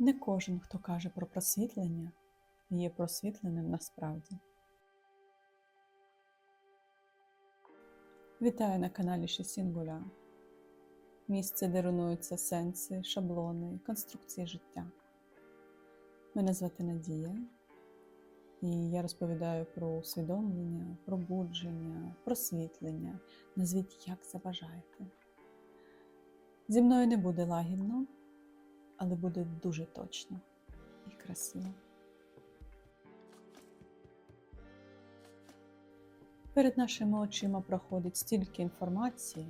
Не кожен, хто каже про просвітлення, є просвітленим насправді. Вітаю на каналі Шесінгуля. Місце, де руйнуються сенси, шаблони, конструкції життя. Мене звати Надія, і я розповідаю про усвідомлення, пробудження, просвітлення. Назвіть як забажаєте. Зі мною не буде лагідно, але буде дуже точно і красиво. Перед нашими очима проходить стільки інформації,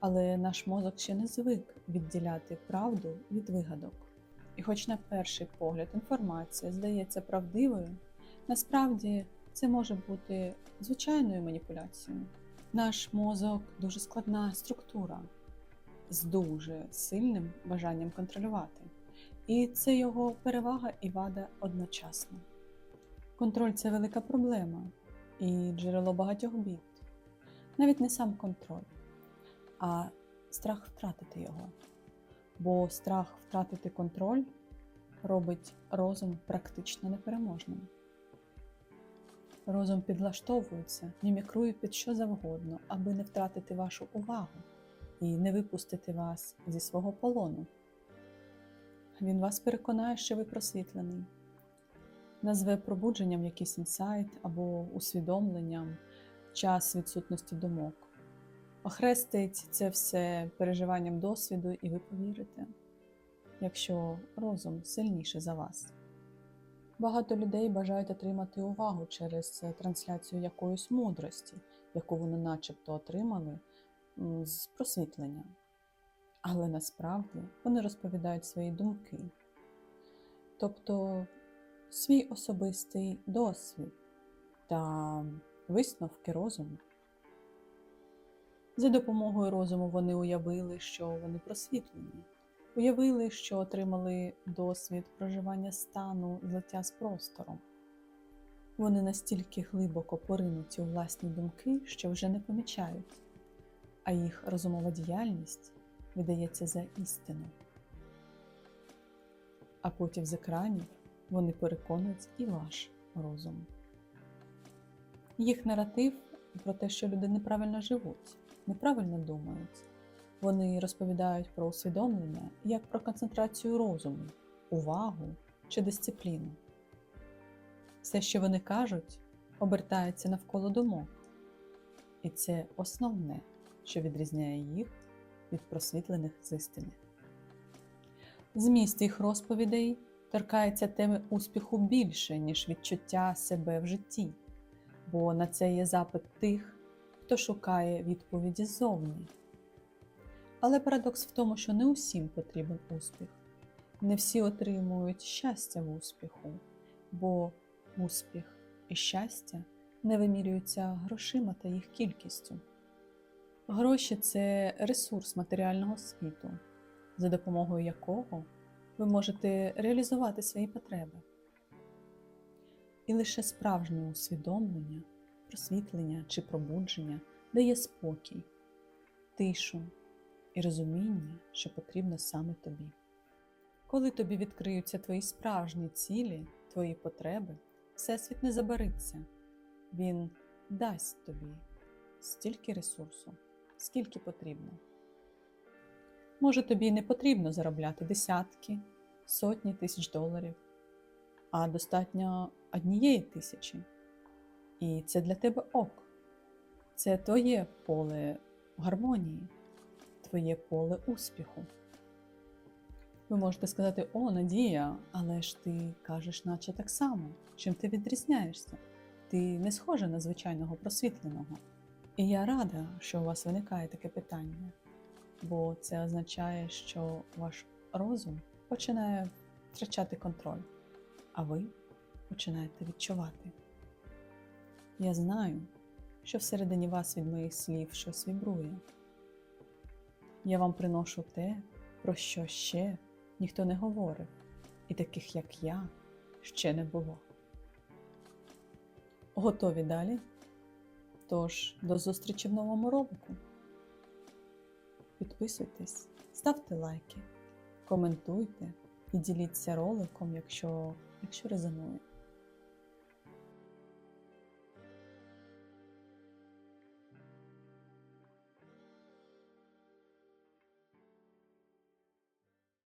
але наш мозок ще не звик відділяти правду від вигадок. І хоч на перший погляд інформація здається правдивою, насправді це може бути звичайною маніпуляцією. Наш мозок дуже складна структура з дуже сильним бажанням контролювати. І це його перевага і вада одночасно. Контроль це велика проблема і джерело багатьох бід. Навіть не сам контроль, а страх втратити його. Бо страх втратити контроль робить розум практично непереможним. Розум підлаштовується, мімікрує під що завгодно, аби не втратити вашу увагу і не випустити вас зі свого полону. Він вас переконає, що ви просвітлений, назве пробудженням якийсь інсайт або усвідомленням час відсутності думок. Охрестить це все переживанням досвіду, і ви повірите, якщо розум сильніше за вас. Багато людей бажають отримати увагу через трансляцію якоїсь мудрості, яку вони начебто отримали з просвітлення. Але насправді вони розповідають свої думки, тобто свій особистий досвід та висновки розуму. За допомогою розуму вони уявили, що вони просвітлені, уявили, що отримали досвід проживання стану злиття з простором. Вони настільки глибоко поринуті у власні думки, що вже не помічають, а їх розумова діяльність видається за істину. А потім з екранів вони переконують і ваш розум. Їх наратив про те, що люди неправильно живуть, неправильно думають. Вони розповідають про усвідомлення як про концентрацію розуму, увагу чи дисципліну. Все, що вони кажуть, обертається навколо думок. І це основне, що відрізняє їх від просвітлених з істини. Зміст їх розповідей торкається теми успіху більше, ніж відчуття себе в житті, бо на це є запит тих, хто шукає відповіді ззовні. Але парадокс в тому, що не усім потрібен успіх. Не всі отримують щастя в успіху, бо успіх і щастя не вимірюються грошима та їх кількістю. Гроші це ресурс матеріального світу, за допомогою якого ви можете реалізувати свої потреби. І лише справжнє усвідомлення, просвітлення чи пробудження дає спокій, тишу і розуміння, що потрібно саме тобі. Коли тобі відкриються твої справжні цілі, твої потреби, Всесвіт не забариться, Він дасть тобі стільки ресурсу, скільки потрібно. Може, тобі не потрібно заробляти десятки, сотні тисяч доларів, а достатньо однієї тисячі. І це для тебе ок. Це твоє поле гармонії, твоє поле успіху. Ви можете сказати, о, Надія, але ж ти кажеш, наче так само, чим ти відрізняєшся. Ти не схожа на звичайного просвітленого. І я рада, що у вас виникає таке питання, бо це означає, що ваш розум починає втрачати контроль, а ви починаєте відчувати. Я знаю, що всередині вас від моїх слів щось вібрує. Я вам приношу те, про що ще ніхто не говорив, і таких, як я, ще не було. Готові далі? Тож, до зустрічі в новому ролику. Підписуйтесь, ставте лайки, коментуйте і діліться роликом, якщо, якщо резонує.